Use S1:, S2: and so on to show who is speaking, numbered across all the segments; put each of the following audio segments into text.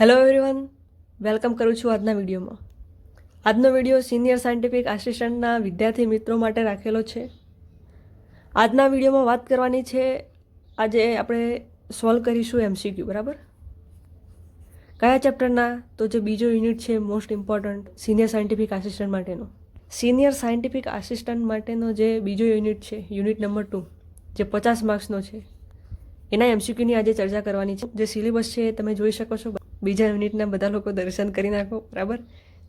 S1: Hello everyone welcome કરું છું આજના વિડીયોમાં. આજનો વીડિયો સિનિયર સાયન્ટિફિક આસિસ્ટન્ટના વિદ્યાર્થી મિત્રો માટે રાખેલો છે. આજના વિડીયોમાં વાત કરવાની છે, આજે આપણે સોલ્વ કરીશું એમસીક્યુ બરાબર? કયા ચેપ્ટરના તો જે બીજો યુનિટ છે most important senior scientific assistant માટેનો. સિનિયર સાયન્ટિફિક આસિસ્ટન્ટ માટેનો જે બીજો યુનિટ છે યુનિટ નંબર ટુ જે પચાસ માર્ક્સનો છે, એના એમસીક્યુની આજે ચર્ચા કરવાની છે. જે સિલેબસ છે તમે જોઈ શકો છો. બીજા યુનિટના બધા લોકો દર્શન કરી નાખો, બરાબર?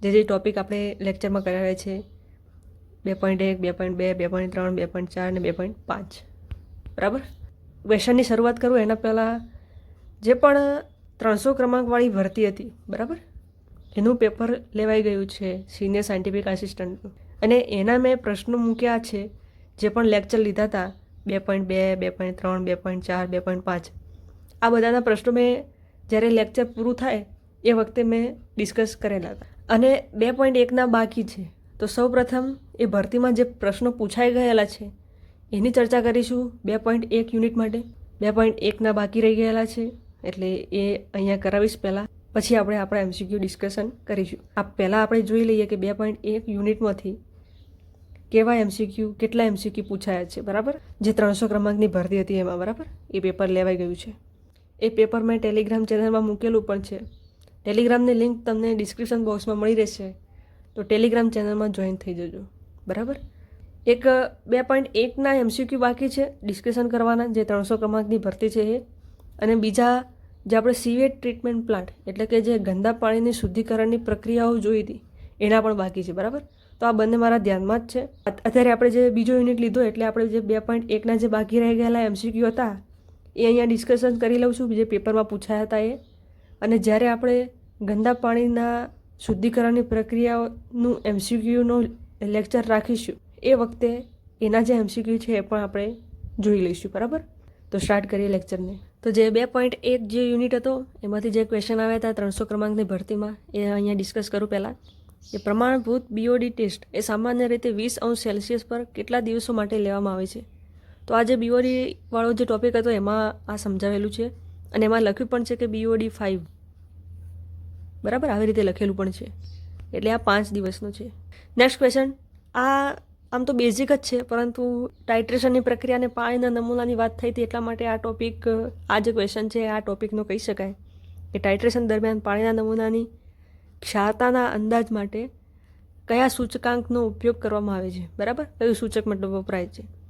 S1: જે જે ટૉપિક આપણે લેક્ચરમાં કરાવે છે, બે પોઈન્ટ એક, બે પોઈન્ટ બે બે પોઈન્ટ ત્રણ, બે પોઈન્ટ ચાર અને બે પોઈન્ટ પાંચ. બરાબર? ક્વેશ્ચનની શરૂઆત કરું, એના પહેલાં જે પણ ત્રણસો ક્રમાંકવાળી ભરતી હતી, બરાબર? એનું પેપર લેવાઈ ગયું છે સિનિયર સાયન્ટિફિક આસિસ્ટન્ટનું. અને એના મેં પ્રશ્નો મૂક્યા છે, જે પણ લેક્ચર લીધા હતા, બે પોઈન્ટ બે બે પોઈન્ટ ત્રણ, બે પોઈન્ટ ચાર, બે પોઈન્ટ પાંચ. આ બધાના પ્રશ્નો મેં જ્યારે લેક્ચર પૂરું થાય, એ વખતે મેં ડિસ્કસ કરેલા હતા. અને બે પોઈન્ટ એકના બાકી છે. તો સૌપ્રથમ એ ભરતીમાં જે પ્રશ્નો પૂછાઈ ગયેલા છે, એની ચર્ચા કરીશું બે પોઈન્ટ એક યુનિટ માટે. બે પોઈન્ટ એકના બાકી રહી ગયેલા છે, એટલે એ અહીંયા કરાવીશ પહેલાં. પછી આપણે આપણા એમસીક્યુ ડિસ્કશન કરીશું. આ પહેલાં આપણે જોઈ લઈએ કે બે પોઈન્ટ એક યુનિટમાંથી કેવા એમસીક્યુ કેટલા એમસીક્યુ પૂછાયા છે, બરાબર? જે ત્રણસો ક્રમાંકની ભરતી હતી એમાં, બરાબર? એ પેપર લેવાઈ ગયું છે. એ પેપર મેં ટેલિગ્રામ ચેનલમાં મૂકેલું પણ છે. ટેલિગ્રામની લિંક તમને ડિસ્ક્રિપ્શન બોક્સમાં મળી રહેશે. તો ટેલિગ્રામ ચેનલમાં જોઈન થઈ જજો. બરાબર? એક, બે પોઈન્ટ એકના એમસીક્યુ બાકી છે ડિસ્કશન કરવાના, જે ત્રણસો ક્રમાંકની ભરતી છે એ. અને બીજા, જે આપણે સીવેટ ટ્રીટમેન્ટ પ્લાન્ટ એટલે કે જે ગંદા પાણીની શુદ્ધિકરણની પ્રક્રિયાઓ જોઈ હતી, એના પણ બાકી છે, બરાબર? તો આ બંને મારા ધ્યાનમાં જ છે. અત્યારે આપણે જે બીજો યુનિટ લીધો, એટલે આપણે જે બે પોઈન્ટ એકના જે બાકી રહી ગયેલા એમસીક્યુ હતા એ અહીંયા ડિસ્કશન કરી લઉં છું. જે પેપરમાં પૂછાયા હતા એ. અને જ્યારે આપણે ગંદા પાણીના શુદ્ધિકરણની પ્રક્રિયાનું એમસીક્યુનો લેક્ચર રાખીશું, એ વખતે એના જે એમસીક્યુ છે એ પણ આપણે જોઈ લઈશું. બરાબર? તો સ્ટાર્ટ કરીએ લેક્ચરને તો જે બે પોઈન્ટ એક જે યુનિટ હતો, એમાંથી જે ક્વેશ્ચન આવ્યા હતા ત્રણસો ક્રમાંકની ભરતીમાં, એ અહીંયા ડિસ્કસ કરું પહેલાં. એ પ્રમાણભૂત બીઓડી ટેસ્ટ એ સામાન્ય રીતે વીસ અંશ સેલ્સિયસ પર કેટલા દિવસો માટે લેવામાં આવે છે? તો આ જે બીઓડી વાળો જે ટોપિક હતો એમાં આ સમજાવેલું છે. અને એમાં લખ્યું પણ છે કે બીઓડી ફાઇવ બરાબર? આવી રીતે લખેલું પણ છે. એટલે આ પાંચ દિવસનું છે. નેક્સ્ટ ક્વેશ્ચન આ આમ તો બેઝિક જ છે, પરંતુ ટાઇટ્રેશનની પ્રક્રિયાને પાણીના નમૂનાની વાત થઈ હતી, એટલા માટે આ ટોપિક આ જે ક્વેશ્ચન છે, આ ટોપિકનો કહી શકાય. કે ટાઇટ્રેશન દરમિયાન પાણીના નમૂનાની ક્ષારતાના અંદાજ માટે કયા સૂચકાંકનો ઉપયોગ કરવામાં આવે છે? બરાબર? કયું સૂચક મતલબ વપરાય છે?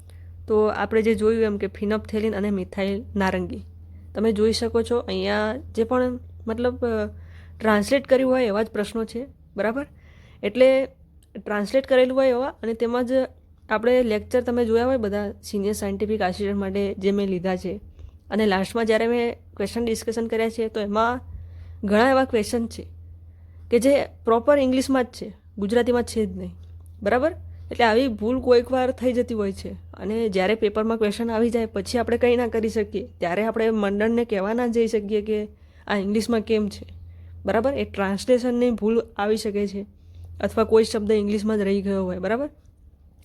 S1: તો આપણે જે જોયું એમ કે ફિનોપ્થેલિન અને મિથાઇલ નારંગી. તમે જોઈ શકો છો, અહીંયા જે પણ મતલબ ટ્રાન્સલેટ કર્યું હોય એવા જ પ્રશ્નો છે, બરાબર? એટલે ટ્રાન્સલેટ કરેલું હોય એવા અને તેમાં જ આપણે લેક્ચર તમે જોયા હોય બધા સિનિયર સાયન્ટિફિક આસિસ્ટન્ટ માટે જે મેં લીધા છે. અને લાસ્ટમાં જ્યારે મેં ક્વેશ્ચન ડિસ્કશન કર્યા છે, તો એમાં ઘણા એવા ક્વેશ્ચન છે કે જે પ્રોપર ઇંગ્લિશમાં જ છે, ગુજરાતીમાં છે જ નહીં, બરાબર? એટલે આવી ભૂલ કોઈક વાર થઈ જતી હોય છે. અને જ્યારે પેપરમાં ક્વેશ્ચન આવી જાય, પછી આપણે કંઈ ના કરી શકીએ. ત્યારે આપણે મંડળને કહેવા ના જઈ શકીએ કે આ ઇંગ્લિશમાં કેમ છે. બરાબર? એ ટ્રાન્સલેશનની ભૂલ આવી શકે છે. અથવા કોઈ શબ્દ ઇંગ્લિશમાં જ રહી ગયો હોય. બરાબર?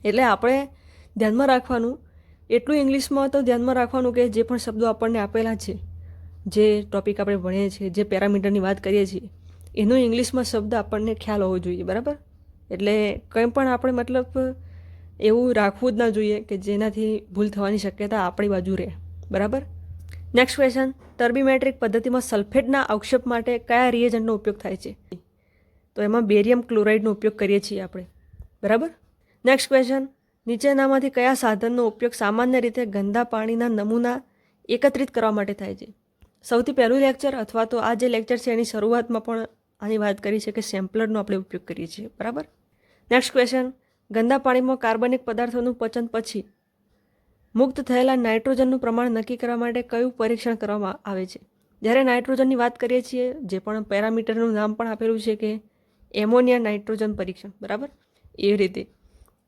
S1: એટલે આપણે ધ્યાનમાં રાખવાનું. એટલું ઇંગ્લિશમાં તો ધ્યાનમાં રાખવાનું કે જે પણ શબ્દો આપણને આપેલા છે, જે ટોપિક આપણે ભણીએ છીએ, જે પેરામીટરની વાત કરીએ છીએ, એનો ઇંગ્લિશમાં શબ્દ આપણને ખ્યાલ હોવો જોઈએ. બરાબર? એટલે કંઈ પણ આપણે મતલબ એવું રાખવું જ ના જોઈએ કે જેનાથી ભૂલ થવાની શક્યતા આપણી બાજુ રહે. બરાબર? નેક્સ્ટ ક્વેશ્ચન ટર્બીમેટ્રિક પદ્ધતિમાં સલ્ફેટના અવક્ષેપ માટે કયા રિએજન્ટનો ઉપયોગ થાય છે? તો એમાં બેરિયમ ક્લોરાઇડનો ઉપયોગ કરીએ છીએ આપણે. બરાબર? નેક્સ્ટ ક્વેશ્ચન નીચેનામાંથી કયા સાધનનો ઉપયોગ સામાન્ય રીતે ગંદા પાણીના નમૂના એકત્રિત કરવા માટે થાય છે? સૌથી પહેલું લેક્ચર અથવા તો આ જે લેક્ચર છે એની શરૂઆતમાં પણ આની વાત કરી છે કે સેમ્પલરનો આપણે ઉપયોગ કરીએ છીએ. બરાબર? નેક્સ્ટ ક્વેશ્ચન ગંદા પાણીમાં કાર્બનિક પદાર્થોનું પચન પછી મુક્ત થયેલા નાઇટ્રોજનનું પ્રમાણ નક્કી કરવા માટે કયું પરીક્ષણ કરવામાં આવે છે? જ્યારે નાઇટ્રોજનની વાત કરીએ છીએ, જે પણ પેરામીટરનું નામ પણ આપેલું છે કે એમોનિયા નાઇટ્રોજન પરીક્ષણ, બરાબર? એ રીતે.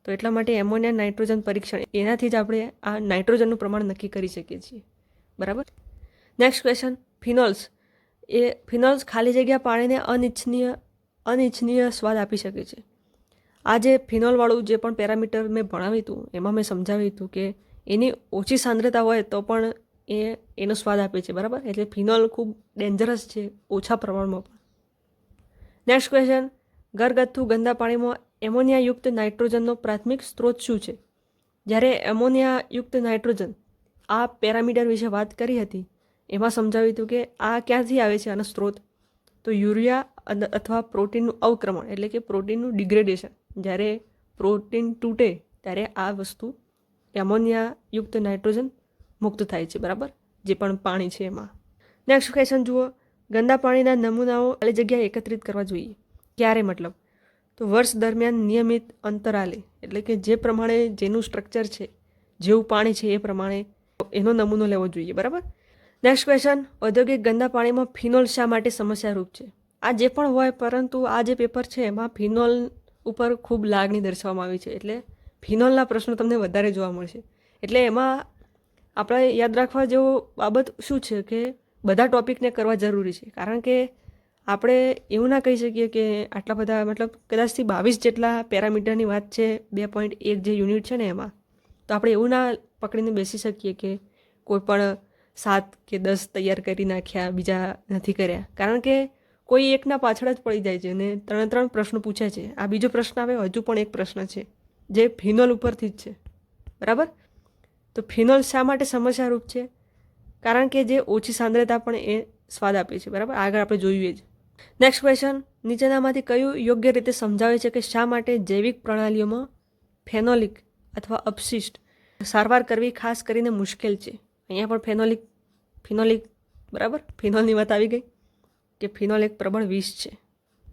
S1: તો એટલા માટે એમોનિયા નાઇટ્રોજન પરીક્ષણ, એનાથી જ આપણે આ નાઇટ્રોજનનું પ્રમાણ નક્કી કરી શકીએ છીએ. બરાબર? નેક્સ્ટ ક્વેશ્ચન ફિનોલ્સ એ ફિનોલ્સ ખાલી જગ્યા પાણીને અનિચ્છનીય અનિચ્છનીય સ્વાદ આપી શકે છે. આ જે ફિનોલવાળું જે પણ પેરામીટર મેં ભણાવ્યું હતું, એમાં મેં સમજાવ્યું હતું કે એની ઓછી સાંદ્રતા હોય તો પણ એ, એનો સ્વાદ આપે છે, બરાબર? એટલે ફિનોલ ખૂબ ડેન્જરસ છે ઓછા પ્રમાણમાં પણ. નેક્સ્ટ ક્વેશ્ચન ઘરગથ્થુ ગંદા પાણીમાં એમોનિયાયુક્ત નાઇટ્રોજનનો પ્રાથમિક સ્ત્રોત શું છે? જ્યારે એમોનિયાયુક્ત નાઇટ્રોજન આ પેરામીટર વિશે વાત કરી હતી, એમાં સમજાવ્યું હતું કે આ ક્યાંથી આવે છે આનો સ્ત્રોત? તો યુરિયા અથવા પ્રોટીનનું અવક્રમણ, એટલે કે પ્રોટીનનું ડિગ્રેડેશન. જ્યારે પ્રોટીન તૂટે, ત્યારે આ વસ્તુ એમોનિયાયુક્ત નાઇટ્રોજન મુક્ત થાય છે, બરાબર? જે પણ પાણી છે એમાં. નેક્સ્ટ ક્વેશ્ચન જુઓ. ગંદા પાણીના નમૂનાઓ ખાલી જગ્યાએ એકત્રિત કરવા જોઈએ. ક્યારે મતલબ? તો વર્ષ દરમિયાન નિયમિત અંતરાલે, એટલે કે જે પ્રમાણે જેનું સ્ટ્રક્ચર છે, જેવું પાણી છે એ પ્રમાણે એનો નમૂનો લેવો જોઈએ, બરાબર? નેક્સ્ટ ક્વેશ્ચન ઔદ્યોગિક ગંદા પાણીમાં ફિનોલ શા માટે સમસ્યારૂપ છે? આ જે પણ હોય, પરંતુ આ જે પેપર છે, એમાં ફિનોલ ઉપર ખૂબ લાગણી દર્શાવવામાં આવી છે. એટલે ફિનોલના પ્રશ્નો તમને વધારે જોવા મળશે. એટલે એમાં આપણે યાદ રાખવા જેવો બાબત શું છે કે બધા ટોપિકને કરવા જરૂરી છે. કારણ કે આપણે એવું ના કહી શકીએ કે આટલા બધા, મતલબ કદાચથી બાવીસ જેટલા પેરામીટરની વાત છે, બે પોઈન્ટ એક જે યુનિટ છે ને એમાં, તો આપણે એવું ના પકડીને બેસી શકીએ કે કોઈ પણ સાત કે દસ તૈયાર કરી નાખ્યા, બીજા નથી કર્યા. કારણ કે કોઈ એકના પાછળ જ પડી જાય છે અને ત્રણે ત્રણ પ્રશ્નો પૂછે છે. આ બીજો પ્રશ્ન આવે, હજુ પણ એક પ્રશ્ન છે, જે ફિનોલ ઉપરથી જ છે. બરાબર? તો ફિનોલ શા માટે સમસ્યારૂપ છે? કારણ કે જે ઓછી સાંદ્રતા પણ એ સ્વાદ આપે છે, બરાબર? આગળ આપણે જોઈએ જ. નેક્સ્ટ ક્વેશ્ચન નીચેનામાંથી કયું યોગ્ય રીતે સમજાવે છે કે શા માટે જૈવિક પ્રણાલીઓમાં ફેનોલિક અથવા અપશિષ્ટ સારવાર કરવી ખાસ કરીને મુશ્કેલ છે? અહીંયા પણ ફેનોલિક, ફિનોલિક, બરાબર? ફિનોલની વાત આવી ગઈ. કે ફિનોલ એક પ્રબળ વિષ છે.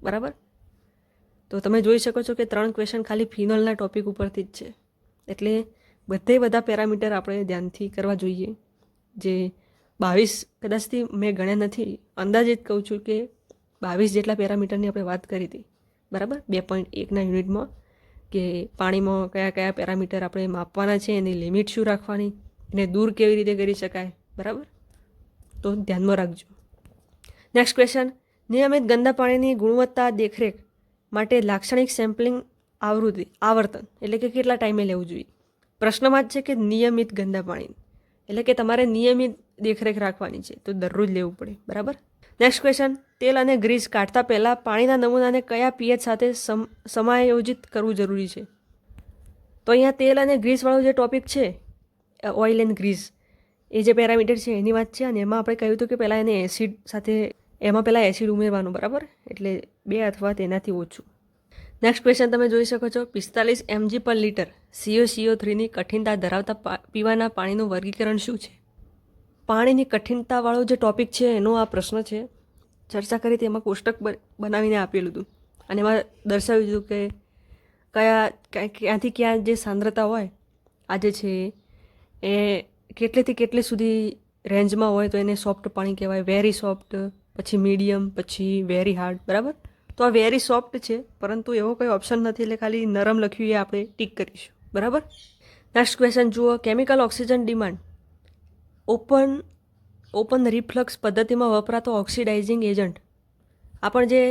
S1: બરાબર? તો તમે જોઈ શકો છો કે ત્રણ ક્વેશ્ચન ખાલી ફિનોલના ટોપિક ઉપરથી જ છે. એટલે બધે બધા પેરામીટર આપણે ધ્યાનથી કરવા જોઈએ. જે બાવીસ, કદાચથી મેં ગણ્યા નથી અંદાજિત કહું છું કે બાવીસ જેટલા પેરામીટરની આપણે વાત કરી હતી. બરાબર? બે પોઈન્ટ એકના યુનિટમાં કે પાણીમાં કયા કયા પેરામીટર આપણે માપવાના છે, એની લિમિટ શું રાખવાની, એને દૂર કેવી રીતે કરી શકાય. બરાબર? તો ધ્યાનમાં રાખજો. નેક્સ્ટ ક્વેશ્ચન નિયમિત ગંદા પાણીની ગુણવત્તા દેખરેખ માટે લાક્ષણિક સેમ્પલિંગ આવૃત્તિ, આવર્તન એટલે કે કેટલા ટાઈમે લેવું જોઈએ? પ્રશ્નમાં જ છે કે નિયમિત ગંદા પાણી. એટલે કે તમારે નિયમિત દેખરેખ રાખવાની છે, તો દરરોજ લેવું પડે, બરાબર? નેક્સ્ટ ક્વેશ્ચન તેલ અને ગ્રીસ કાઢતા પહેલાં પાણીના નમૂનાને કયા પીએચ સાથે સમ, સમાયોજિત કરવું જરૂરી છે? તો અહીંયા તેલ અને ગ્રીસવાળો જે ટોપિક છે ઓઇલ એન્ડ ગ્રીસ એ જે પેરામીટર છે એની વાત છે અને એમાં આપણે કહ્યું હતું કે પહેલાં એને એસિડ સાથે, એમાં પહેલાં એસિડ ઉમેરવાનું, બરાબર? એટલે બે અથવા તેનાથી ઓછું. નેક્સ્ટ ક્વેશ્ચન તમે જોઈ શકો છો. પિસ્તાલીસ એમજી પર લીટર સીઓ સીઓ થ્રીની કઠિનતા ધરાવતા પીવાના પાણીનું વર્ગીકરણ શું છે? પાણીની કઠિનતાવાળો જે ટોપિક છે એનો આ પ્રશ્ન છે. ચર્ચા કરી તેમાં કોષ્ટક બનાવીને આપેલું હતું. અને એમાં દર્શાવ્યું હતું કે કયા, ક્યાં- ક્યાંથી ક્યાં જે સાંદ્રતા હોય, આજે છે એ કેટલેથી કેટલે સુધી રેન્જમાં હોય તો એને સોફ્ટ પાણી કહેવાય વેરી સોફ્ટ પછી મીડિયમ પછી વેરી હાર્ડ બરાબર? તો આ વેરી સોફ્ટ છે, પરંતુ એવો કોઈ ઓપ્શન નથી, એટલે ખાલી નરમ લખ્યું એ આપણે ટીક કરીશું, બરાબર? નેક્સ્ટ ક્વેશ્ચન જુઓ chemical oxygen demand open open reflux પદ્ધતિમાં વપરાતો ઓક્સિડાઇઝિંગ એજન્ટ આપણ જે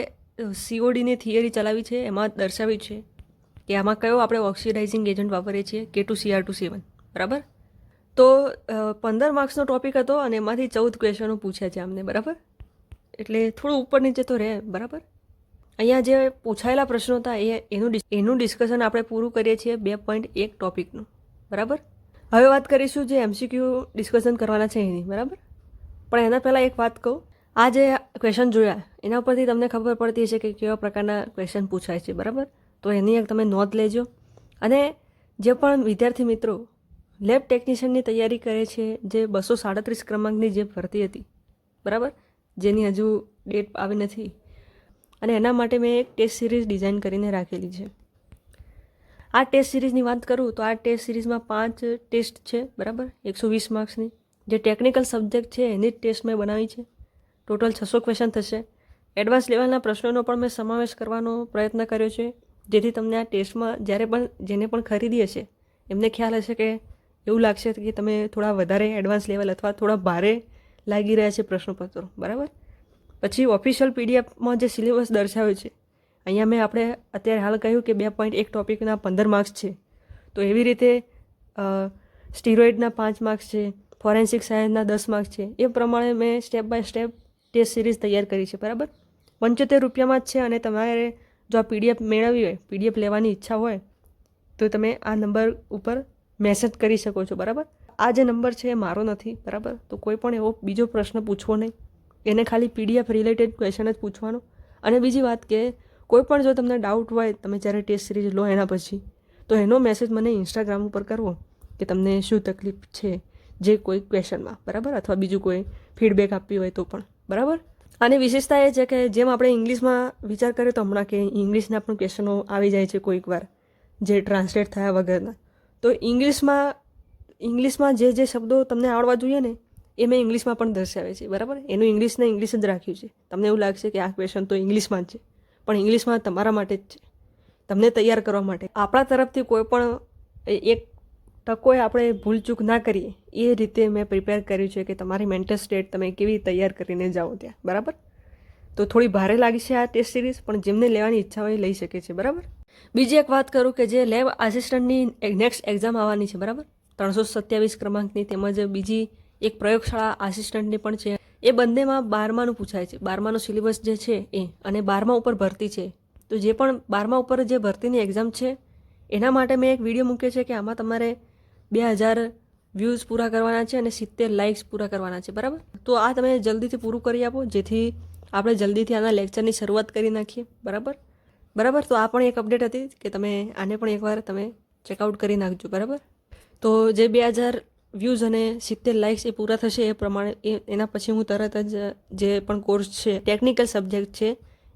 S1: સીઓડીની થિયરી ચલાવી છે, એમાં દર્શાવ્યું છે કે આમાં કયો આપણે ઓક્સિડાઇઝિંગ એજન્ટ વાપરીએ છીએ? કે ટુ સીઆર ટુ સેવન બરાબર? તો પંદર માર્ક્સનો ટોપિક હતો અને એમાંથી ચૌદ ક્વેશ્ચનો પૂછ્યા છે અમને, બરાબર? એટલે થોડું ઉપર નીચે તો રહે, બરાબર? અહીંયા જે પૂછાયેલા પ્રશ્નો હતા, એ, એનું એનું ડિસ્કશન આપણે પૂરું કરીએ છીએ બે પોઈન્ટ એક ટોપિકનું બરાબર? હવે વાત કરીશું જે એમસીક્યુ ડિસ્કશન કરવાના છે એની, બરાબર? પણ એના પહેલાં એક વાત કહું. આ જે ક્વેશ્ચન જોયા, એના ઉપરથી તમને ખબર પડતી હશે કે કેવા પ્રકારના ક્વેશ્ચન પૂછાય છે, બરાબર? તો એની એક તમે નોંધ લેજો. અને જે પણ વિદ્યાર્થી મિત્રો લેબ ટેકનિશિયનની તૈયારી કરે છે જે બસો સાડત્રીસ ક્રમાંકની જે ભરતી હતી. બરાબર? જેની હજુ ડેટ આવી નથી. અને એના માટે મેં એક ટેસ્ટ સિરીઝ ડિઝાઇન કરીને રાખેલી છે. આ ટેસ્ટ સિરીઝની વાત કરું તો આ ટેસ્ટ સિરીઝમાં પાંચ ટેસ્ટ છે, બરાબર? એકસો વીસ માર્ક્સની. જે ટેકનિકલ સબ્જેક્ટ છે એની જ ટેસ્ટ મેં બનાવી છે. ટોટલ છસો ક્વેશ્ચન થશે. એડવાન્સ લેવલના પ્રશ્નોનો પણ મેં સમાવેશ કરવાનો પ્રયત્ન કર્યો છે. જેથી તમને આ ટેસ્ટમાં જ્યારે પણ, જેને પણ ખરીદી હશે એમને ખ્યાલ હશે કે એવું લાગશે કે તમે થોડા વધારે એડવાન્સ લેવલ અથવા થોડા ભારે લાગી રહ્યા છે પ્રશ્નપત્રો. બરાબર? પછી ઓફિશિયલ પીડીએફમાં જે સિલેબસ દર્શાવ્યો છે, અહીંયા મેં આપણે અત્યારે હાલ કહ્યું કે બે પોઈન્ટ એક ટોપિકના પંદર માર્ક્સ છે. તો એવી રીતે સ્ટીરોઇડના પાંચ માર્ક્સ છે ફોરેન્સિક સાયન્સના દસ માર્ક્સ છે, એ પ્રમાણે મેં step by step test series તૈયાર કરી છે. બરાબર? પંચોતેર રૂપિયામાં જ છે અને તમારે જો આ પીડીએફ મેળવવી હોય પીડીએફ લેવાની ઈચ્છા હોય, તો તમે આ નંબર ઉપર મેસેજ કરી શકો છો, બરાબર? આ જે નંબર છે એ મારો નથી, બરાબર? તો કોઈ પણ એવો બીજો પ્રશ્ન પૂછવો નહીં. એને ખાલી પીડીએફ રિલેટેડ ક્વેશ્ચન જ પૂછવાનો. અને બીજી વાત કે કોઈ પણ જો તમને ડાઉટ હોય, તમે જ્યારે ટેસ્ટ સિરીઝ લો એના પછી, તો એનો મેસેજ મને ઇન્સ્ટાગ્રામ ઉપર કરવો કે તમને શું તકલીફ છે જે કોઈ ક્વેશ્ચનમાં બરાબર? અથવા બીજું કોઈ ફીડબેક આપવી હોય તો પણ, બરાબર? આની વિશેષતા એ છે કે જેમ આપણે ઇંગ્લિશમાં વિચાર કરીએ તો હમણાં કે ઇંગ્લિશના પણ ક્વેશ્ચનો આવી જાય છે કોઈક વાર, જે ટ્રાન્સલેટ થયા વગરના. તો ઇંગ્લિશમાં ઇંગ્લિશમાં જે જે શબ્દો તમને આવડવા જોઈએ ને, એ મેં ઇંગ્લિશમાં પણ દર્શાવે છે, બરાબર? એનું ઇંગ્લિશને ઇંગ્લિશ જ રાખ્યું છે. તમને એવું લાગશે કે આ ક્વેશ્ચન તો ઇંગ્લિશમાં જ છે, પણ ઇંગ્લિશમાં તમારા માટે જ છે. તમને તૈયાર કરવા માટે. આપણા તરફથી કોઈ પણ એક ટકોએ આપણે ભૂલચૂક ના કરીએ, એ રીતે મેં પ્રિપેર કર્યું છે કે તમારી મેન્ટલ સ્ટેટ તમે કેવી તૈયાર કરીને જાઓ ત્યાં, બરાબર? તો થોડી ભારે લાગી છે આ ટેસ્ટ સિરીઝ પણ જેમને લેવાની ઈચ્છા હોય લઈ શકે છે, બરાબર? બીજી એક વાત કરું કે જે લેબ આસિસ્ટન્ટની નેક્સ્ટ એક્ઝામ આવવાની છે, બરાબર? ત્રણસો સત્યાવીસ ક્રમાંકની તેમજ બીજી એક પ્રયોગશાળા આસિસ્ટન્ટની પણ છે. એ બંનેમાં બારમાનું પૂછાય છે. બારમાનો સિલેબસ જે છે એ અને બારમા ઉપર ભરતી છે. તો જે પણ બારમા ઉપર જે ભરતીની એક્ઝામ છે, એના માટે મેં એક વીડિયો મૂક્યો છે કે આમાં તમારે બે હજાર વ્યૂઝ પૂરા કરવાના છે અને સિત્તેર લાઇક્સ પૂરા કરવાના છે, બરાબર? તો આ તમે જલ્દીથી પૂરું કરી આપો. જેથી આપણે જલ્દીથી આના લેક્ચરની શરૂઆત કરી નાખીએ, બરાબર? બરાબર? તો આ પણ એક અપડેટ હતી કે તમે આને પણ એકવાર તમે ચેકઆઉટ કરી નાખજો, બરાબર? તો જે બે હજાર વ્યૂઝ અને સિત્તેર લાઇક્સ એ પૂરા થશે એ પ્રમાણે એના પછી હું તરત જ જે પણ કોર્સ છે ટેકનિકલ સબ્જેક્ટ છે,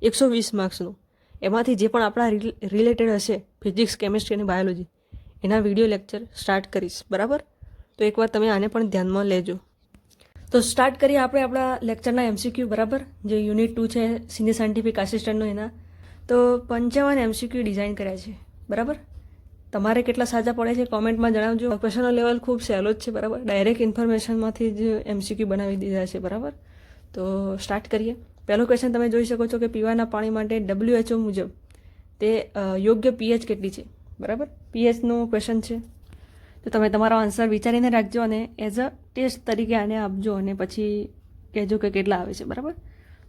S1: એકસો વીસ માર્ક્સનું એમાંથી જે પણ આપણા રિલેટેડ હશે ફિઝિક્સ કેમિસ્ટ્રી અને બાયોલોજી એના વીડિયો લેક્ચર સ્ટાર્ટ કરીશ, બરાબર? તો એકવાર તમે આને પણ ધ્યાનમાં લેજો. તો સ્ટાર્ટ કરીએ આપણે આપણા લેક્ચરના એમસીક્યુ બરાબર? જે યુનિટ ટુ છે સિનિયર સાયન્ટિફિક આસિસ્ટન્ટનો એના તો પંચાવન એમસીક્યુ ડિઝાઇન કર્યા છે. બરાબર? તમારે કેટલા સાચા પડે છે કોમેન્ટમાં જણાવજો. ક્વેશ્ચનનો લેવલ ખૂબ સહેલો જ છે, બરાબર? ડાયરેક્ટ ઇન્ફોર્મેશનમાંથી જ એમસીક્યુ બનાવી દીધા છે, બરાબર? તો સ્ટાર્ટ કરીએ. પહેલો ક્વેશ્ચન તમે જોઈ શકો છો કે પીવાના પાણી માટે ડબલ્યુએચઓ મુજબ તે યોગ્ય પીએચ કેટલી છે? બરાબર? પીએચનું ક્વેશ્ચન છે. તો તમે તમારો આન્સર વિચારીને રાખજો અને એઝ અ ટેસ્ટ તરીકે આને આપજો અને પછી કહેજો કે કેટલા આવે છે, બરાબર?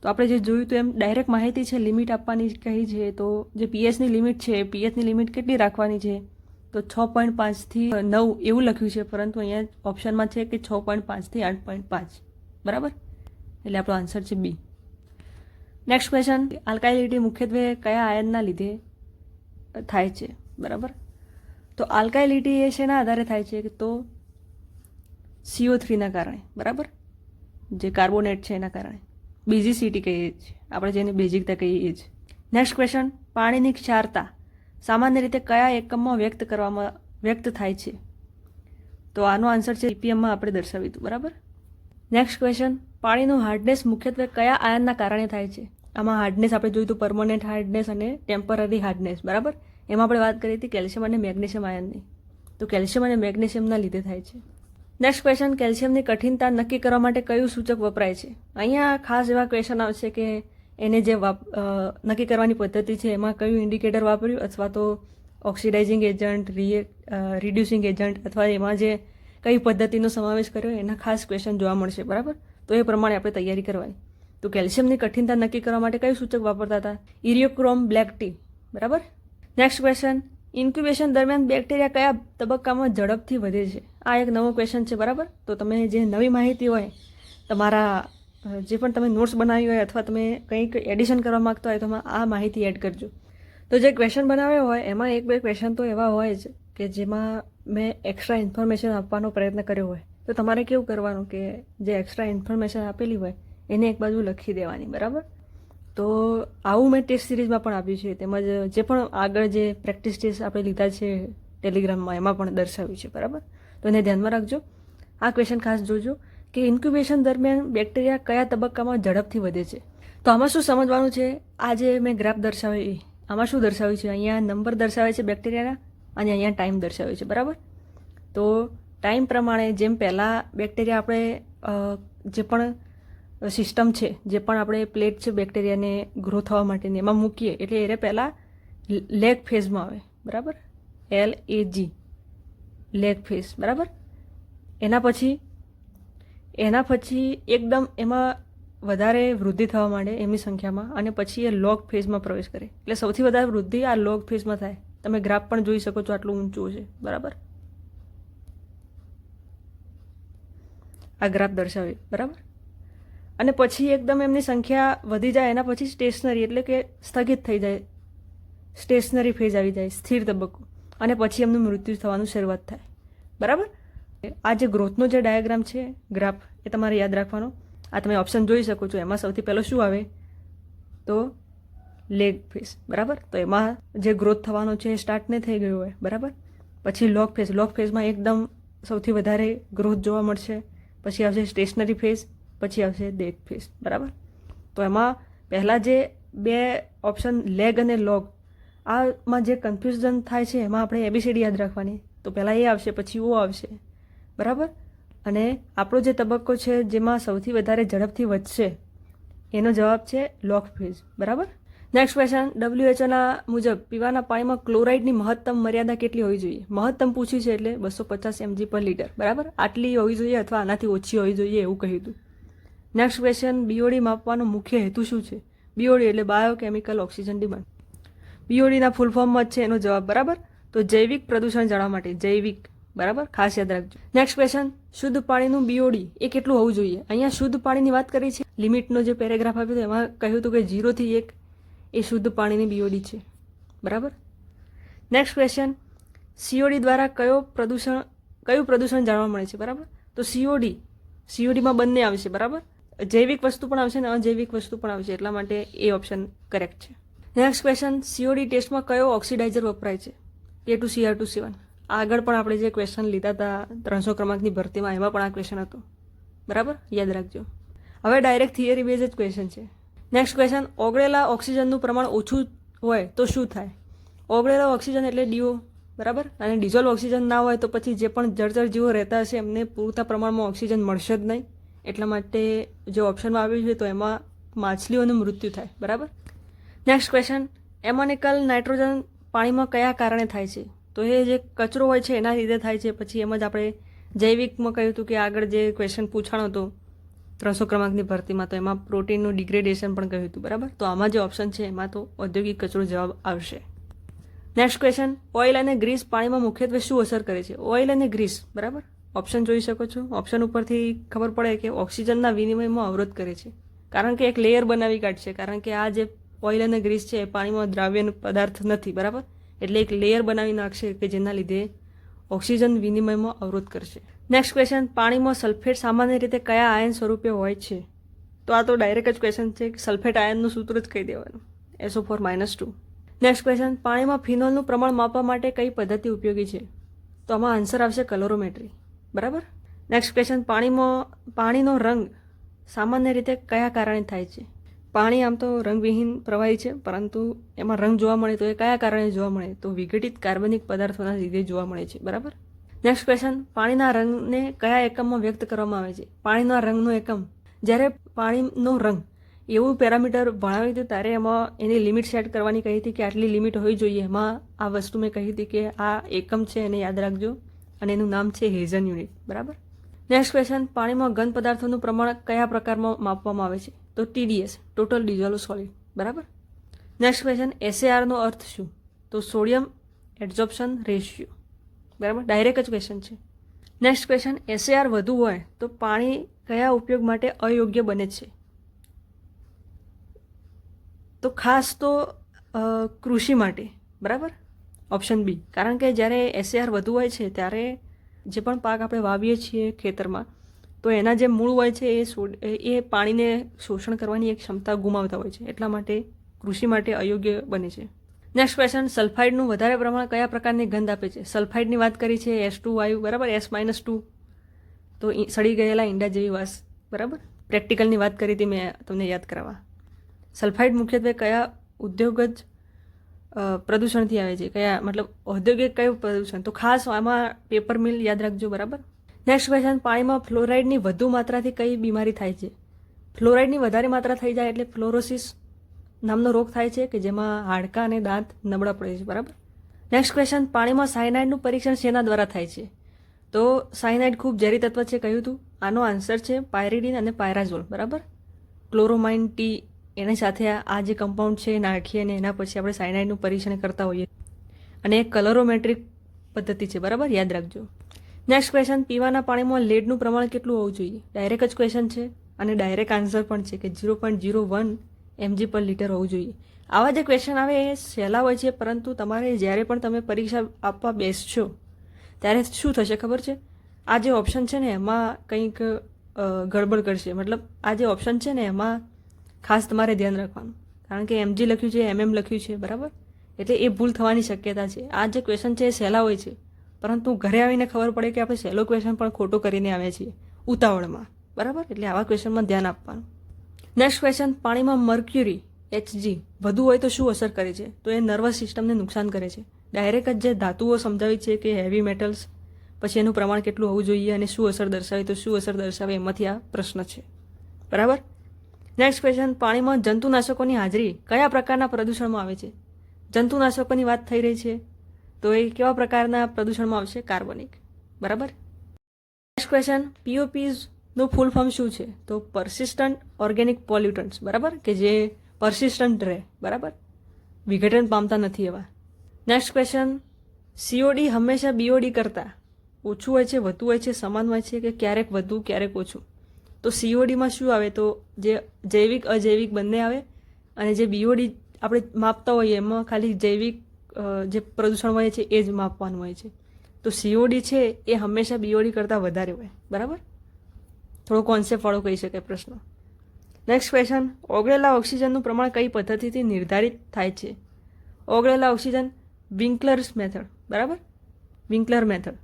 S1: તો આપણે જે જોયું તો એમ ડાયરેક્ટ માહિતી છે લિમિટ આપવાની કહી છે, તો જે પીએચની લિમિટ છે પીએચની લિમિટ કેટલી રાખવાની છે? તો છ પોઈન્ટ પાંચથી નવ એવું લખ્યું છે, પરંતુ અહીંયા ઓપ્શનમાં છે કે છ પોઈન્ટ પાંચથી આઠ પોઈન્ટ પાંચ. બરાબર? એટલે આપણો આન્સર છે બી નેક્સ્ટ ક્વેશ્ચન આલ્કાઇલિટી મુખ્યત્વે કયા આયનના લીધે થાય છે? બરાબર? તો આલ્કાઇલિટી એ શેના આધારે થાય છે? તો સીઓ થ્રીના કારણે. બરાબર? જે કાર્બોનેટ છે એના કારણે. બેઝિસિટી કહીએ છીએ. આપણે જેને બેઝિકતા કહીએ જ નેક્સ્ટ ક્વેશ્ચન પાણીની ક્ષારતા સામાન્ય રીતે કયા એકમમાં વ્યક્ત કરવામાં, વ્યક્ત થાય છે? તો આનો આન્સર છે ઈપીએમમાં આપણે દર્શાવ્યું હતું બરાબર? નેક્સ્ટ ક્વેશ્ચન પાણીનું હાર્ડનેસ મુખ્યત્વે કયા આયનના કારણે થાય છે? આમાં હાર્ડનેસ આપણે જોયું હતું પરમનન્ટ હાર્ડનેસ અને ટેમ્પરરી હાર્ડનેસ બરાબર? એમાં આપણે વાત કરી હતી કેલ્શિયમ અને મેગ્નેશિયમ આયનની. તો કેલ્શિયમ અને મેગ્નેશિયમના લીધે થાય છે. નેક્સ્ટ ક્વેશ્ચન કેલ્શિયમની કઠિનતા નક્કી કરવા માટે કયું સૂચક વપરાય છે? અહીંયા ખાસ એવા ક્વેશ્ચન આવશે કે એને જે વાપ નક્કી કરવાની પદ્ધતિ છે, એમાં કયું ઇન્ડિકેટર વાપર્યું? અથવા તો ઓક્સિડાઇઝિંગ એજન્ટ રિડ્યુસિંગ એજન્ટ અથવા એમાં જે કઈ પદ્ધતિનો સમાવેશ કર્યો, એના ખાસ ક્વેશ્ચન જોવા મળશે, બરાબર? તો એ પ્રમાણે આપણે તૈયારી કરવાની. તો કેલ્શિયમની કઠિનતા નક્કી કરવા માટે કયું સૂચક વાપરતા હતા? ઇરિયોક્રોમ બ્લેક ટી બરાબર? નેક્સ્ટ ક્વેશ્ચન ઇન્ક્યુબેશન દરમિયાન બેક્ટેરિયા કયા તબક્કામાં ઝડપથી વધે છે? આ એક નવો ક્વેશ્ચન છે, બરાબર? તો તમે જે નવી માહિતી હોય, તમારા જે પણ તમે નોટ્સ બનાવી હોય અથવા તમે કંઈક એડિશન કરવા માગતા હોય, તો આ માહિતી એડ કરજો. તો જે ક્વેશ્ચન બનાવ્યો હોય, એમાં એક બે ક્વેશ્ચન તો એવા હોય જ કે જેમાં મેં એક્સ્ટ્રા ઇન્ફોર્મેશન આપવાનો પ્રયત્ન કર્યો હોય. તો તમારે કેવું કરવાનું કે જે એક્સ્ટ્રા ઇન્ફોર્મેશન આપેલી હોય, એને એક બાજુ લખી દેવાની, બરાબર? તો આવું મેં ટેસ્ટ સિરીઝમાં પણ આપ્યું છે. તેમજ જે પણ આગળ જે પ્રેક્ટિસ ટેસ્ટ આપણે લીધા છે ટેલિગ્રામમાં, એમાં પણ દર્શાવ્યું છે, બરાબર? તો એને ધ્યાનમાં રાખજો. આ ક્વેશ્ચન ખાસ જોજો કે ઇન્ક્યુબેશન દરમિયાન બેક્ટેરિયા કયા તબક્કામાં ઝડપથી વધે છે? તો આમાં શું સમજવાનું છે? આ જે મેં ગ્રાફ દર્શાવી, આમાં શું દર્શાવ્યું છે? અહીંયા નંબર દર્શાવે છે બેક્ટેરિયાના અને અહીંયા ટાઈમ દર્શાવે છે, બરાબર? તો ટાઈમ પ્રમાણે જેમ પહેલાં બેક્ટેરિયા આપણે જે પણ સિસ્ટમ છે, જે પણ આપણે પ્લેટ છે બેક્ટેરિયાને ગ્રો થવા માટેની, એમાં મૂકીએ. એટલે એને પહેલાં લેગ ફેઝમાં આવે. બરાબર? L A G lag phase બરાબર? એના પછી એના પછી એકદમ એમાં વધારે વૃદ્ધિ થવા માંડે એમની સંખ્યામાં અને પછી એ લોગ ફેઝમાં પ્રવેશ કરે. એટલે સૌથી વધારે વૃદ્ધિ આ લોગ ફેઝમાં થાય. તમે ગ્રાફ પણ જોઈ શકો છો આટલું ઊંચું છે. બરાબર? આ ગ્રાફ દર્શાવે. બરાબર? અને પછી એકદમ એમની સંખ્યા વધી જાય, એના પછી સ્ટેશનરી એટલે કે સ્થગિત થઈ જાય. સ્ટેશનરી ફેઝ આવી જાય, સ્થિર તબક્કો. અને પછી એમનું મૃત્યુ થવાનું શરૂઆત થાય. બરાબર? આ જે ગ્રોથનો જે ડાયાગ્રામ છે ગ્રાફ એ તમારે યાદ રાખવાનો. આ તમે ઓપ્શન જોઈ શકો છો. એમાં સૌથી પહેલો શું આવે? તો લેગ ફેસ બરાબર? તો એમાં જે ગ્રોથ થવાનો છે એ સ્ટાર્ટ નહીં થઈ ગયો હોય. બરાબર? પછી લોક ફેઝ લોક ફેઝમાં એકદમ સૌથી વધારે ગ્રોથ જોવા મળશે. પછી આવશે સ્ટેશનરી ફેઝ પછી આવશે ડેટ ફેઝ બરાબર? તો એમાં પહેલાં જે બે ઓપ્શન લેગ અને લોગ આમાં જે કન્ફ્યુઝન થાય છે એમાં આપણે એબીસીડી યાદ રાખવાની. તો પહેલાં એ આવશે, પછી ઓ આવશે. બરાબર? અને આપણો જે તબક્કો છે જેમાં સૌથી વધારે ઝડપથી વધશે, એનો જવાબ છે લોક ફીઝ બરાબર? નેક્સ્ટ ક્વેશ્ચન ડબ્લ્યુએચઓના મુજબ પીવાના પાણીમાં ક્લોરાઇડની મહત્તમ મર્યાદા કેટલી હોવી જોઈએ? મહત્તમ પૂછી છે એટલે બસો પચાસ એમજી પર લીટર બરાબર? આટલી હોવી જોઈએ અથવા આનાથી ઓછી હોવી જોઈએ એવું કહ્યું હતું નેક્સ્ટ ક્વેશ્ચન બીઓડી માપવાનો મુખ્ય હેતુ શું છે? બીઓડી એટલે બાયોકેમિકલ ઓક્સિજન ડિમાન્ડ. બીઓડીના ફૂલ ફોર્મમાં જ છે એનો જવાબ, બરાબર? તો જૈવિક પ્રદૂષણ જાણવા માટે, જૈવિક, બરાબર? ખાસ યાદ રાખજો. નેક્સ્ટ ક્વેશ્ચન શુદ્ધ પાણીનું બીઓડી એ કેટલું હોવું જોઈએ? અહીંયા શુદ્ધ પાણીની વાત કરી છે. લિમિટનો જે પેરેગ્રાફ આપ્યો હતો, એમાં કહ્યું હતું કે ઝીરોથી એક એ શુદ્ધ પાણીની બીઓડી છે. બરાબર? નેક્સ્ટ ક્વેશ્ચન સીઓડી દ્વારા કયો પ્રદૂષણ, કયું પ્રદૂષણ જાણવા મળે છે? બરાબર? તો સીઓડી સીઓડીમાં બંને આવશે બરાબર? જૈવિક વસ્તુ પણ આવશે અને અજૈવિક વસ્તુ પણ આવશે એટલા માટે એ ઓપ્શન કરેક્ટ છે. નેક્સ્ટ ક્વેશ્ચન સીઓડી ટેસ્ટમાં કયો ઓક્સિડાઇઝર વપરાય છે? કે ટુ સીઆર ટુ સેવન આગળ પણ આપણે જે ક્વેશ્ચન લીધા હતા ત્રણસો ક્રમાંકની ભરતીમાં, એમાં પણ આ ક્વેશ્ચન હતો. બરાબર? યાદ રાખજો. હવે ડાયરેક્ટ થિયરી બેઝ જ ક્વેશ્ચન છે. નેક્સ્ટ ક્વેશ્ચન ઓગળેલા ઓક્સિજનનું પ્રમાણ ઓછું હોય તો શું થાય? ઓગળેલા ઓક્સિજન એટલે ડીઓ બરાબર? અને ડિઝોલ્વ ઓક્સિજન ના હોય તો પછી જે પણ જળચર જીવો રહેતા હશે, એમને પૂરતા પ્રમાણમાં ઓક્સિજન મળશે જ નહીં. એટલા માટે જે ઓપ્શનમાં આવ્યું છે તો એમાં માછલીઓનું મૃત્યુ થાય, બરાબર? નેક્સ્ટ ક્વેશ્ચન એમોનિકલ નાઇટ્રોજન પાણીમાં કયા કારણે થાય છે? તો એ જે કચરો હોય છે એના લીધે થાય છે. પછી એમ જ આપણે જૈવિકમાં કહ્યું હતું કે આગળ જે ક્વેશ્ચન પૂછાણો હતો, ત્રણસો ક્રમાંકની ભરતીમાં, તો એમાં પ્રોટીનનું ડિગ્રેડેશન પણ કહ્યું હતું, બરાબર? તો આમાં જે ઓપ્શન છે એમાં તો ઔદ્યોગિક કચરો જવાબ આવશે. નેક્સ્ટ ક્વેશ્ચન ઓઇલ અને ગ્રીસ પાણીમાં મુખ્યત્વે શું અસર કરે છે? ઓઇલ અને ગ્રીસ બરાબર? ઓપ્શન જોઈ શકો છો. ઓપ્શન ઉપરથી ખબર પડે કે ઓક્સિજનના વિનિમયમાં અવરોધ કરે છે. કારણ કે એક લેયર બનાવી કાઢશે. કારણ કે આ જે ઓઇલ અને ગ્રીસ છે, એ પાણીમાં દ્રાવ્ય પદાર્થ નથી. બરાબર? એટલે એક લેયર બનાવી નાખશે કે જેના લીધે ઓક્સિજન વિનિમયમાં અવરોધ કરશે. નેક્સ્ટ ક્વેશ્ચન પાણીમાં સલ્ફેટ સામાન્ય રીતે કયા આયન સ્વરૂપે હોય છે? તો આ તો ડાયરેક્ટ જ ક્વેશ્ચન છે કે સલ્ફેટ આયનનું સૂત્ર જ કહી દેવાનું. SO four minus two next question પાણીમાં ફિનોલનું પ્રમાણ માપવા માટે કઈ પદ્ધતિ ઉપયોગી છે? તો આમાં આન્સર આવશે કલોરોમેટ્રી બરાબર? નેક્સ્ટ ક્વેશ્ચન પાણીમાં, પાણીનો રંગ સામાન્ય રીતે કયા કારણે થાય છે? પાણી આમ તો રંગવિહીન પ્રવાહી છે, પરંતુ એમાં રંગ જોવા મળે તો એ કયા કારણે જોવા મળે? તો વિઘટિત કાર્બનિક પદાર્થોના લીધે જોવા મળે છે, બરાબર? નેક્સ્ટ ક્વેશ્ચન પાણીના રંગને કયા એકમમાં વ્યક્ત કરવામાં આવે છે? પાણીના રંગનો એકમ. જ્યારે પાણીનો રંગ એવું પેરામીટર ભણાવ્યું હતું ત્યારે એમાં એની લિમિટ સેટ કરવાની કહી હતી કે આટલી લિમિટ હોવી જોઈએ. એમાં આ વસ્તુ મેં કહી હતી કે આ એકમ છે, એને યાદ રાખજો. અને એનું નામ છે હેઝન યુનિટ. બરાબર? નેક્સ્ટ ક્વેશ્ચન પાણીમાં ઘન પદાર્થોનું પ્રમાણ કયા પ્રકારમાં માપવામાં આવે છે? તો ટીડીએસ ટોટલ ડિઝોલ્વ સોલિડ બરાબર? નેક્સ્ટ ક્વેશ્ચન એસએઆરનો અર્થ શું? તો સોડિયમ એડઝોપ્શન રેશિયો બરાબર? ડાયરેક્ટ જ ક્વેશ્ચન છે. નેક્સ્ટ ક્વેશ્ચન એસએઆર વધુ હોય તો પાણી કયા ઉપયોગ માટે અયોગ્ય બને છે? તો ખાસ તો કૃષિ માટે. બરાબર? ઓપ્શન બી કારણ કે જ્યારે એસએઆર વધુ હોય છે, ત્યારે જે પણ પાક આપણે વાવીએ છીએ ખેતરમાં, તો એના જે મૂળ હોય છે, એ એ પાણીને શોષણ કરવાની એક ક્ષમતા ગુમાવતા હોય છે. એટલા માટે કૃષિ માટે અયોગ્ય બને છે. નેક્સ્ટ ક્વેશ્ચન સલ્ફાઇડનું વધારે પ્રમાણ કયા પ્રકારની ગંધ આપે છે? સલ્ફાઇડની વાત કરી છે એસ ટુ વાયુ, બરાબર? એસ માઇનસ ટુ તો સડી ગયેલા ઈંડા જેવી વાસ, બરાબર? પ્રેક્ટિકલની વાત કરી હતી મેં તમને યાદ કરાવવા. સલ્ફાઇડ મુખ્યત્વે કયા ઉદ્યોગ જ પ્રદૂષણથી આવે છે. કયા, મતલબ ઔદ્યોગિક કયું પ્રદૂષણ? તો ખાસ આમાં પેપર મિલ યાદ રાખજો, બરાબર? નેક્સ્ટ ક્વેશ્ચન પાણીમાં ફ્લોરાઇડની વધુ માત્રાથી કઈ બીમારી થાય છે? ફ્લોરાઇડની વધારે માત્રા થઈ જાય એટલે ફ્લોરોસિસ નામનો રોગ થાય છે, કે જેમાં હાડકાં અને દાંત નબળા પડે છે, બરાબર? નેક્સ્ટ ક્વેશ્ચન પાણીમાં સાયનાઇડનું પરીક્ષણ શેના દ્વારા થાય છે? તો સાયનાઇડ ખૂબ ઝેરી તત્વ છે, કહ્યું હતું આનો આન્સર છે પાયરિડિન અને પાયરાઝોલ બરાબર? ક્લોરોમાઇન ટી એની સાથે આ જે કમ્પાઉન્ડ છે એ નાખીએ અને એના પછી આપણે સાયનાઇડનું પરીક્ષણ કરતા હોઈએ. અને એ કલરોમેટ્રિક પદ્ધતિ છે, બરાબર? યાદ રાખજો. નેક્સ્ટ ક્વેશ્ચન પીવાના પાણીમાં લેડનું પ્રમાણ કેટલું હોવું જોઈએ? ડાયરેક્ટ જ ક્વેશ્ચન છે અને ડાયરેક્ટ આન્સર પણ છે કે zero point zero one mg પર લીટર હોવું જોઈએ. આવા જે ક્વેશ્ચન આવે એ સહેલા હોય છે, પરંતુ તમારે જ્યારે પણ તમે પરીક્ષા આપવા બેસશો, ત્યારે શું થશે ખબર છે? આ જે ઓપ્શન છે ને, એમાં કંઈક ગડબડ કરશે. મતલબ આ જે ઓપ્શન છે ને, એમાં ખાસ તમારે ધ્યાન રાખવાનું. કારણ કે એમજી લખ્યું છે એમએમ લખ્યું છે, બરાબર? એટલે એ ભૂલ થવાની શક્યતા છે. આ જે ક્વેશ્ચન છે એ સહેલા હોય છે. પરંતુ ઘરે આવીને ખબર પડે કે આપણે સહેલો ક્વેશ્ચન પણ ખોટો કરીને આવ્યા છીએ, ઉતાવળમાં. બરાબર? એટલે આવા ક્વેશ્ચનમાં ધ્યાન આપવાનું. નેક્સ્ટ ક્વેશ્ચન પાણીમાં મર્ક્યુરી એચજી વધુ હોય તો શું અસર કરે છે? તો એ નર્વસ સિસ્ટમને નુકસાન કરે છે. ડાયરેક્ટ જ જે ધાતુઓ સમજાવી છે કે હેવી મેટલ્સ પછી એનું પ્રમાણ કેટલું હોવું જોઈએ અને શું અસર દર્શાવે, તો શું અસર દર્શાવે, એમાંથી આ પ્રશ્ન છે. બરાબર? નેક્સ્ટ ક્વેશ્ચન પાણીમાં જંતુનાશકોની હાજરી કયા પ્રકારના પ્રદૂષણમાં આવે છે? જંતુનાશકોની વાત થઈ રહી છે, તો એ કેવા પ્રકારના પ્રદૂષણમાં આવશે? કાર્બનિક. બરાબર? નેક્સ્ટ ક્વેશ્ચન પીઓપીઝનું ફૂલ ફોર્મ શું છે? તો પરસિસ્ટન્ટ ઓર્ગેનિક પોલ્યુટન્ટ્સ બરાબર? કે જે પરસિસ્ટન્ટ રહે, બરાબર? વિઘટન પામતા નથી એવા. નેક્સ્ટ ક્વેશ્ચન સીઓડી હંમેશા બીઓડી કરતાં ઓછું હોય છે, વધુ હોય છે, સમાન હોય છે, કે ક્યારેક વધુ, ક્યારેક ઓછું? તો સીઓડીમાં શું આવે? તો જે જૈવિક, અજૈવિક બંને આવે અને જે બીઓડી આપણે માપતા હોઈએ, એમાં ખાલી જૈવિક જે પ્રદૂષણ હોય છે, એ જ માપવાનું હોય છે. તો સીઓડી છે, એ હંમેશા બીઓડી કરતાં વધારે હોય. બરાબર? થોડો કોન્સેપ્ટ વાળો કહી શકાય પ્રશ્ન. નેક્સ્ટ ક્વેશ્ચન ઓગળેલા ઓક્સિજનનું પ્રમાણ કઈ પદ્ધતિથી નિર્ધારિત થાય છે? ઓગળેલા ઓક્સિજન વિન્કલર્સ મેથડ. બરાબર? Winkler method.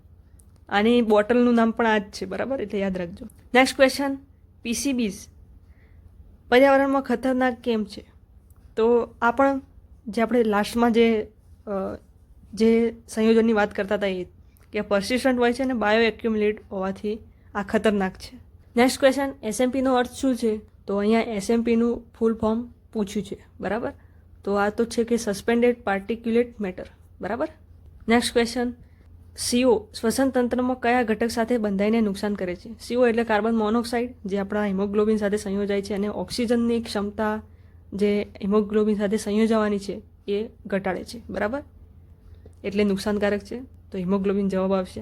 S1: આની બોટલનું નામ પણ આ જ છે. બરાબર? એટલે યાદ રાખજો. Next question PCBs. પર્યાવરણમાં ખતરનાક કેમ છે? તો આ પણ જે આપણે લાસ્ટમાં જે જે સંયોજનની વાત કરતા હતા એ, કે પરસિસ્ટન્ટ હોય છે અને બાયો એક્યુમ્યુલેટ હોવાથી આ ખતરનાક છે. નેક્સ્ટ ક્વેશ્ચન એસએમપીનો અર્થ શું છે? તો અહીંયા એસએમપીનું ફૂલ ફોર્મ પૂછ્યું છે, બરાબર? તો આ તો છે કે સસ્પેન્ડેડ પાર્ટિક્યુલેટ મેટર બરાબર? નેક્સ્ટ ક્વેશ્ચન સીઓ શ્વસન તંત્રમાં કયા ઘટક સાથે બંધાઈને નુકસાન કરે છે? સીઓ એટલે કાર્બન મોનોક્સાઇડ, જે આપણા હિમોગ્લોબિન સાથે સંયોજાય છે અને ઓક્સિજનની ક્ષમતા જે હિમોગ્લોબિન સાથે સંયોજાવાની છે, એ ઘટાડે છે. બરાબર? એટલે નુકસાનકારક છે. તો હિમોગ્લોબિન જવાબ આવશે.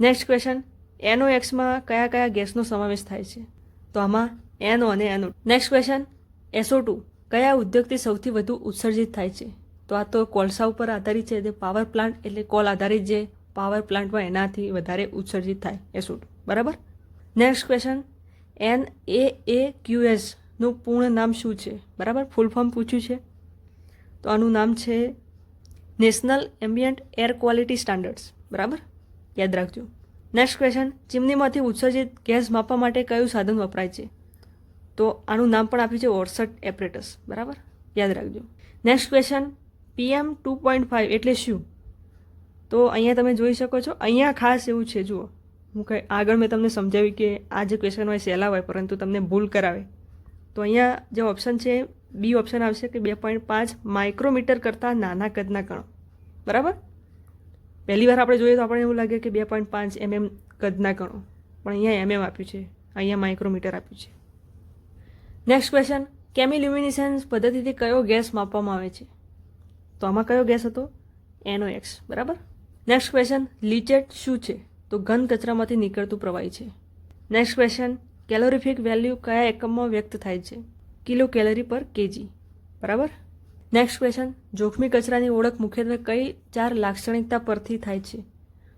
S1: નેક્સ્ટ ક્વેશ્ચન એનો એક્સમાં કયા કયા ગેસનો સમાવેશ થાય છે? તો આમાં એનો અને એનો નેક્સ્ટ ક્વેશ્ચન એસો ટુ. કયા ઉદ્યોગથી સૌથી વધુ ઉત્સર્જિત થાય છે? તો આ તો કોલસા ઉપર આધારિત છે, જે પાવર પ્લાન્ટ એટલે કોલ આધારિત જે પાવર પ્લાન્ટમાં એનાથી વધારે ઉત્સર્જિત થાય એ ટુ બરાબર? Next question N A A Q એસનું પૂર્ણ નામ શું છે? બરાબર? ફૂલ ફોર્મ પૂછ્યું છે. તો આનું નામ છે national ambient air quality standards બરાબર? યાદ રાખજો. નેક્સ્ટ ક્વેશ્ચન ચીમનીમાંથી ઉત્સર્જિત ગેસ માપવા માટે કયું સાધન વપરાય છે? તો આનું નામ પણ આપ્યું છે ઓર્સટ એપરેટસ બરાબર? યાદ રાખજો. Next question PM two point five એટલે શું? તો અહીંયા તમે જોઈ શકો છો, અહીંયા ખાસ એવું છે, જુઓ. હું કંઈ આગળ મેં તમને સમજાવ્યું કે આ જે ક્વેશ્ચન હોય સહેલા હોય, પરંતુ તમને ભૂલ કરાવે. તો અહીંયા જે ઓપ્શન છે બી ઓપ્શન આવશે કે બે પોઈન્ટ પાંચ માઇક્રોમીટર કરતાં નાના કદના કણો. બરાબર? પહેલી વાર આપણે જોઈએ તો આપણને એવું લાગે કે બે પોઈન્ટ પાંચ એમએમ કદના કણો. પણ અહીંયા એમએમ આપ્યું છે. અહીંયા માઇક્રોમીટર આપ્યું છે. નેક્સ્ટ ક્વેશ્ચન કેમિલ્યુમિનિસન્સ પદ્ધતિથી કયો ગેસ માપવામાં આવે છે? તો આમાં કયો ગેસ હતો? એનો એક્સ બરાબર? નેક્સ્ટ ક્વેશ્ચન લીચેટ શું છે? તો ઘન કચરામાંથી નીકળતું પ્રવાહી છે. નેક્સ્ટ ક્વેશ્ચન કેલોરીફિક વેલ્યુ કયા એકમમાં વ્યક્ત થાય છે? કિલો કેલરી પર કેજી, બરાબર? નેક્સ્ટ ક્વેશ્ચન જોખમી કચરાની ઓળખ મુખ્યત્વે કઈ ચાર લાક્ષણિકતા પરથી થાય છે?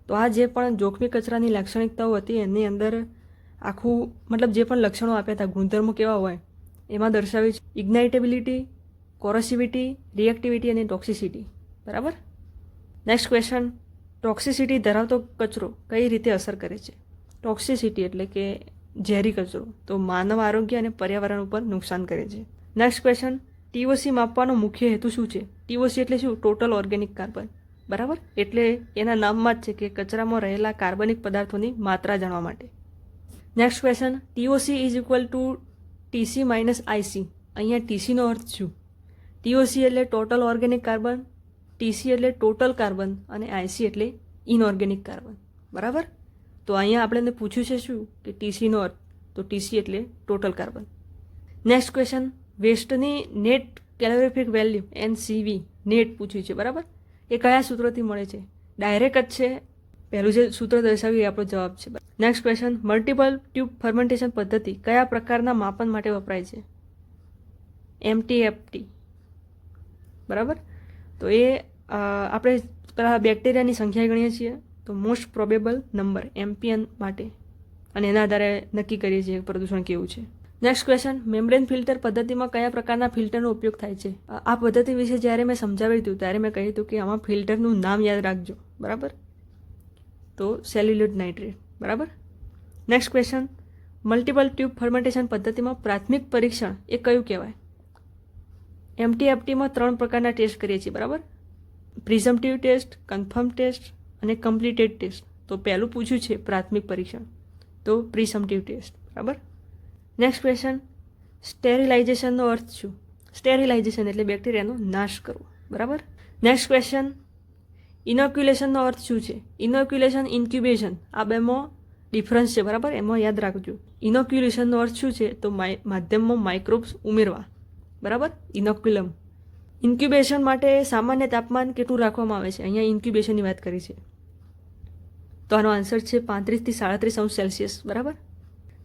S1: તો આ જે પણ જોખમી કચરાની લાક્ષણિકતાઓ હતી, એની અંદર આખું, મતલબ જે પણ લક્ષણો આપ્યા હતા, ગુણધર્મો કેવા હોય, એમાં દર્શાવ્યું છે. ઇગ્નાઇટેબિલિટી કોરોસિવિટી, રિએક્ટિવિટી અને ટોક્સિસિટી. બરાબર? નેક્સ્ટ ક્વેશ્ચન ટોક્સિસિટી ધરાવતો કચરો કઈ રીતે અસર કરે છે? ટોક્સિસિટી એટલે કે ઝેરી કચરો, તો માનવ આરોગ્ય અને પર્યાવરણ ઉપર નુકસાન કરે છે. નેક્સ્ટ ક્વેશ્ચન ટીઓસી માપવાનો મુખ્ય હેતુ શું છે? ટીઓસી એટલે શું? ટોટલ ઓર્ગેનિક કાર્બન બરાબર? એટલે એના નામમાં જ છે કે કચરામાં રહેલા કાર્બનિક પદાર્થોની માત્રા જાણવા માટે. Next question TOC is equal to TC minus IC અહીંયા ટીસીનો અર્થ શું? ટીઓસી એટલે ટોટલ ઓર્ગેનિક કાર્બન ટીસી એટલે ટોટલ કાર્બન અને આઈસી એટલે ઇનઓર્ગેનિક કાર્બન બરાબર? તો અહીંયા આપણે પૂછ્યું છે શું? કે ટીસીનો અર્થ. તો ટીસી એટલે total carbon next question વેસ્ટની net calorific value N CV net પૂછ્યું છે. બરાબર? એ કયા સૂત્રથી મળે છે? ડાયરેક્ટ જ છે. પહેલું જે સૂત્ર દર્શાવ્યું એ આપણો જવાબ છે. Next question multiple tube fermentation પદ્ધતિ કયા પ્રકારના માપન માટે વપરાય છે? એમટીએફટી બરાબર? તો એ આપણે પેલા બેક્ટેરિયાની સંખ્યા ગણીએ છીએ. તો મોસ્ટ પ્રોબેબલ નંબર એમપીએન માટે. અને એના આધારે નક્કી કરીએ છીએ પ્રદૂષણ કેવું છે. નેક્સ્ટ ક્વેશ્ચન મેમ્બ્રેન ફિલ્ટર પદ્ધતિમાં કયા પ્રકારના ફિલ્ટરનો ઉપયોગ થાય છે? આ પદ્ધતિ વિશે જ્યારે મેં સમજાવ્યું હતું, ત્યારે મેં કહ્યું હતું કે આમાં ફિલ્ટરનું નામ યાદ રાખજો. બરાબર? તો સેલ્યુલોડ નાઇટ્રેટ બરાબર? Next question multiple tube fermentation પદ્ધતિમાં પ્રાથમિક પરીક્ષણ એ કયું કહેવાય? એમટીએફટીમાં ત્રણ પ્રકારના ટેસ્ટ કરીએ છીએ, બરાબર? પ્રિઝમ્પટિવ ટેસ્ટ, કન્ફર્મ ટેસ્ટ અને કમ્પ્લીટેડ ટેસ્ટ. તો પહેલું પૂછ્યું છે પ્રાથમિક પરીક્ષણ. તો પ્રિઝમ્પટિવ ટેસ્ટ, બરાબર? નેક્સ્ટ ક્વેશ્ચન સ્ટેરિલાઇઝેશનનો અર્થ શું? સ્ટેરિલાઇઝેશન એટલે બેક્ટેરિયાનો નાશ કરવો, બરાબર? નેક્સ્ટ ક્વેશ્ચન ઇનોક્યુલેશનનો અર્થ શું છે? ઇનોક્યુલેશન ઇન્ક્યુબેશન આ બેમાં ડિફરન્સ છે, બરાબર? એમાં યાદ રાખજો. ઇનોક્યુલેશનનો અર્થ શું છે? તો માધ્યમમાં માઇક્રોબ્સ ઉમેરવા. બરાબર? ઇનોક્યુલમ ઇન્ક્યુબેશન માટે સામાન્ય તાપમાન કેટલું રાખવામાં આવે છે? અહીંયા ઇન્ક્યુબેશનની વાત કરી છે. તો આનો આન્સર છે પાંત્રીસથી સાડત્રીસ અંશ સેલ્સિયસ બરાબર?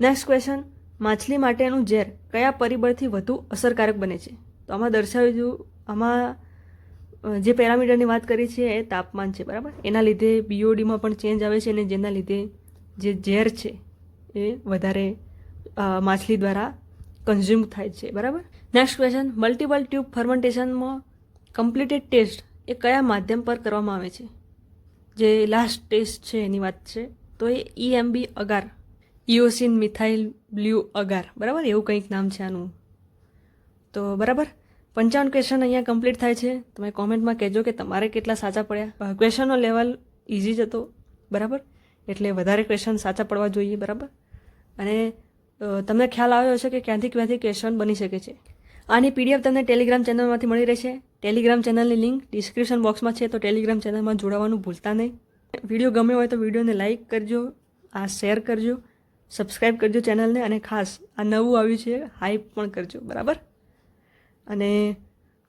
S1: નેક્સ્ટ ક્વેશ્ચન માછલી માટેનું ઝેર કયા પરિબળથી વધુ અસરકારક બને છે? તો આમાં દર્શાવ્યું, આમાં જે પેરામીટરની વાત કરી છે એ તાપમાન છે, બરાબર? એના લીધે બીઓડીમાં પણ ચેન્જ આવે છે અને જેના લીધે જે ઝેર છે એ વધારે માછલી દ્વારા કન્ઝ્યુમ થાય છે, બરાબર? નેક્સ્ટ ક્વેશ્ચન મલ્ટિપલ ટ્યુબ ફર્મેન્ટેશનમાં કમ્પ્લીટેડ ટેસ્ટ એ કયા માધ્યમ પર કરવામાં આવે છે? જે લાસ્ટ ટેસ્ટ છે એની વાત છે, તો એ ઈએમબી અગાર ઇઓસિન મિથાઇલ બ્લ્યુ અગાર, બરાબર? એવું કંઈક નામ છે આનું. તો બરાબર? પંચાવન ક્વેશ્ચન અહીંયા કમ્પ્લીટ થાય છે. તમે કોમેન્ટમાં કહેજો કે તમારે કેટલા સાચા પડ્યા. ક્વેશ્ચનનો લેવલ ઇઝી જ હતો, બરાબર? એટલે વધારે ક્વેશ્ચન સાચા પડવા જોઈએ, બરાબર? અને તમને ખ્યાલ આવ્યો હશે કે ક્યાંથી ક્યાંથી ક્વેશ્ચન બની શકે છે. આની પીડીએફ તમને ટેલિગ્રામ ચેનલમાંથી મળી રહેશે. ટેલિગ્રામ ચેનલની લિંક ડિસ્ક્રિપ્શન બોક્સમાં છે, તો ટેલિગ્રામ ચેનલમાં જોડાવાનું ભૂલતા નહીં. વીડિયો ગમે હોય તો વિડીયોને લાઇક કરજો, આ શેર કરજો સબસ્ક્રાઈબ કરજો ચેનલને અને ખાસ આ નવું આવ્યું છે હાઈપ પણ કરજો, બરાબર? અને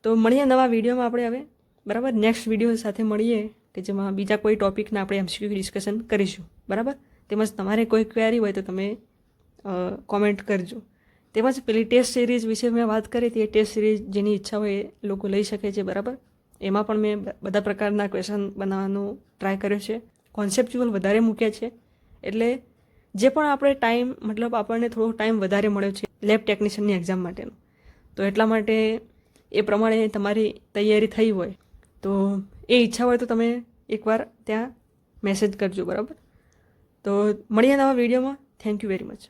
S1: તો મળીએ નવા વિડીયોમાં આપણે હવે, બરાબર? નેક્સ્ટ વીડિયો સાથે મળીએ, કે જેમાં બીજા કોઈ ટોપિકના આપણે એમસીક્યુ ડિસ્કશન કરીશું, બરાબર? તેમજ તમારે કોઈ ક્વેરી હોય તો તમે કોમેન્ટ કરજો. તેમજ પેલી ટેસ્ટ સિરીઝ વિશે મેં વાત કરી હતી. એ ટેસ્ટ સિરીઝ જેની ઈચ્છા હોય એ લોકો લઈ શકે છે, બરાબર? એમાં પણ મેં બધા પ્રકારના ક્વેશ્ચન બનાવવાનો ટ્રાય કર્યો છે. કોન્સેપ્ચ્યુઅલ વધારે મૂક્યા છે. એટલે જે પણ આપણે ટાઈમ મતલબ આપણને થોડો ટાઈમ વધારે મળ્યો છે લેબ ટેકનિશિયનની એક્ઝામ માટેનો. તો એટલા માટે એ પ્રમાણે તમારી તૈયારી થઈ હોય તો એ ઈચ્છા હોય તો તમે એકવાર ત્યાં મેસેજ કરજો, બરાબર? તો મળીએ નવા વિડીયોમાં થેન્ક યુ વેરી મચ